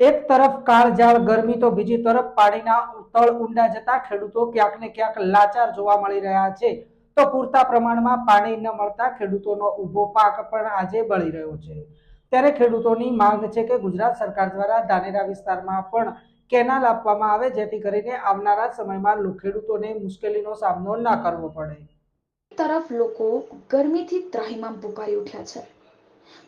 એક તરફ કાળઝાળ ગરમી તો બીજી તરફ પાણીના તળ ઊંડા જતા ખેડૂતો ક્યાંક ને ક્યાંક લાચાર જોવા મળી રહ્યા છે. તો પૂરતા પ્રમાણમાં પાણી ન મળતા ખેડૂતોનો ઊભો પાક પણ આજે બળી રહ્યો છે. ત્યારે ખેડૂતોની માંગ છે કે ગુજરાત સરકાર દ્વારા ધાનેરા વિસ્તારમાં પણ કેનાલ આપવામાં આવે જેથી કરીને આવનારા સમયમાં ખેડૂતોને મુશ્કેલીનો સામનો ના કરવો પડે. તરફ લોકો ગરમીથી ત્રાહિમામ પુકારી ઉઠ્યા છે.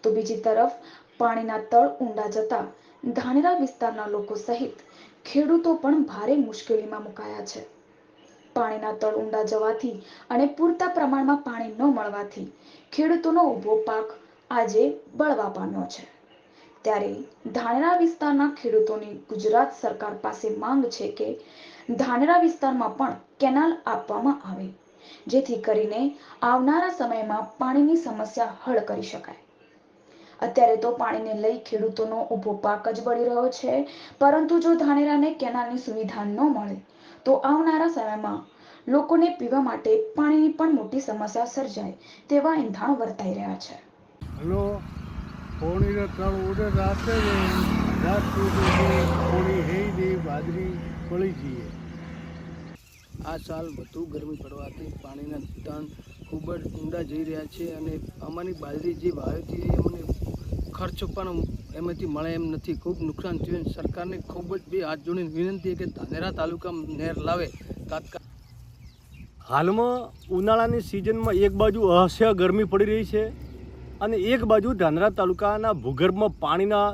તો બીજી તરફ પાણીના તળ ઊંડા જતા ધાનેરા વિસ્તારના લોકો સહિત ખેડૂતો પણ ભારે મુશ્કેલીમાં મુકાયા છે. પાણીના તળ ઊંડા જવાથી અને પૂરતા પ્રમાણમાં પાણી ન મળવાથી ખેડૂતોનો ઊભો પાક આજે બળવા પામ્યો છે. ત્યારે ધાનેરા વિસ્તારના ખેડૂતોની ગુજરાત સરકાર પાસે માંગ છે કે ધાનેરા વિસ્તારમાં પણ કેનાલ આપવામાં આવે, જેથી કરીને આવનારા સમયમાં પાણીની સમસ્યા હળ કરી શકાય. અત્યારે તો પાણીને લઈ ખેડૂતોનો ઊભો પાક જ બળી રહ્યો છે. પરંતુ જો ધાનેરાને કેનાલની સુવિધા ન મળે તો આવનારા સમયમાં લોકોને પીવા માટે પાણીની પણ મોટી સમસ્યા સર્જાય તેવા એંધાણ વર્તાઈ રહ્યા છે. હલો પોણીનો તળ ઉડે રાતે રાત સુધી પોણી હેઈ દે બાજરી પડી જઈએ. આ સાલ વધુ ગરમી પડવાથી પાણીના ટન ખૂબ જ ઊંડા જઈ રહ્યા છે અને અમારી બાજરી જે વાવેતી હતી અમને ખર્ચ પણ એમાંથી મળે એમ નથી. ખૂબ નુકસાન થયું. સરકારને ખૂબ જ બે હાથ જોડીને વિનંતી કે ધાનેરા તાલુકા નહેર લાવે. તાત્કાલિક હાલમાં ઉનાળાની સિઝનમાં એક બાજુ અસહ્ય ગરમી પડી રહી છે અને એક બાજુ ધાંધ્રા તાલુકાના ભૂગર્ભમાં પાણીના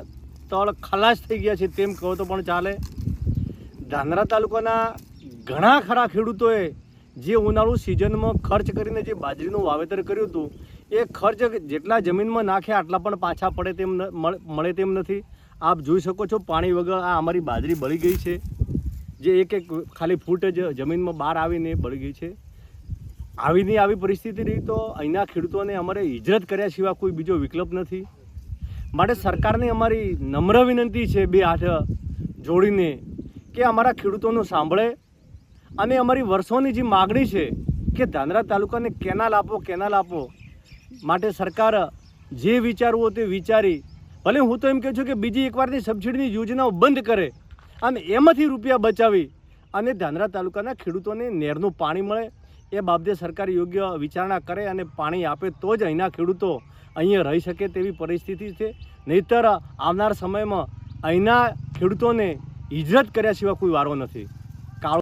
તળ ખલાસ થઈ ગયા છે તેમ કહો તો પણ ચાલે. ધાંધ્રા તાલુકાના ઘણા ખરા ખેડૂતોએ જે ઉનાળુ સિઝનમાં ખર્ચ કરીને જે બાજરીનું વાવેતર કર્યું હતું એ ખર્ચ જેટલા જમીનમાં નાખ્યા આટલા પણ પાછા પડે તેમ મળે તેમ નથી. આપ જોઈ શકો છો, પાણી વગર આ અમારી બાજરી બળી ગઈ છે. જે એક એક ખાલી ફૂટ જ જમીનમાં બહાર આવીને બળી ગઈ છે. આવીની આવી પરિસ્થિતિ રહી તો અહીંના ખેડૂતોને અમારે હિજરત કર્યા સિવાય કોઈ બીજો વિકલ્પ નથી. માટે સરકારને અમારી નમ્ર વિનંતી છે બે હાથ જોડીને કે અમારા ખેડૂતોનું સાંભળે અને અમારી વર્ષોની જે માગણી છે કે ધાંધ્રા તાલુકાને કેનાલ આપો કેનાલ આપો માટે સરકાર જે વિચારવું તે વિચારી. ભલે હું તો એમ કહું છું કે બીજી એકવારની સબસિડીની યોજનાઓ બંધ કરે અને એમાંથી રૂપિયા બચાવી અને ધાનરા તાલુકાના ખેડૂતોને નહેરનું પાણી મળે, એ બાબતે સરકાર યોગ્ય વિચારણા કરે અને પાણી આપે તો જ અહીંના ખેડૂતો અહીંયા રહી શકે તેવી પરિસ્થિતિ છે. નહીતર આવનાર સમયમાં અહીંના ખેડૂતોને હિજરત કર્યા સિવાય કોઈ વારો નથી.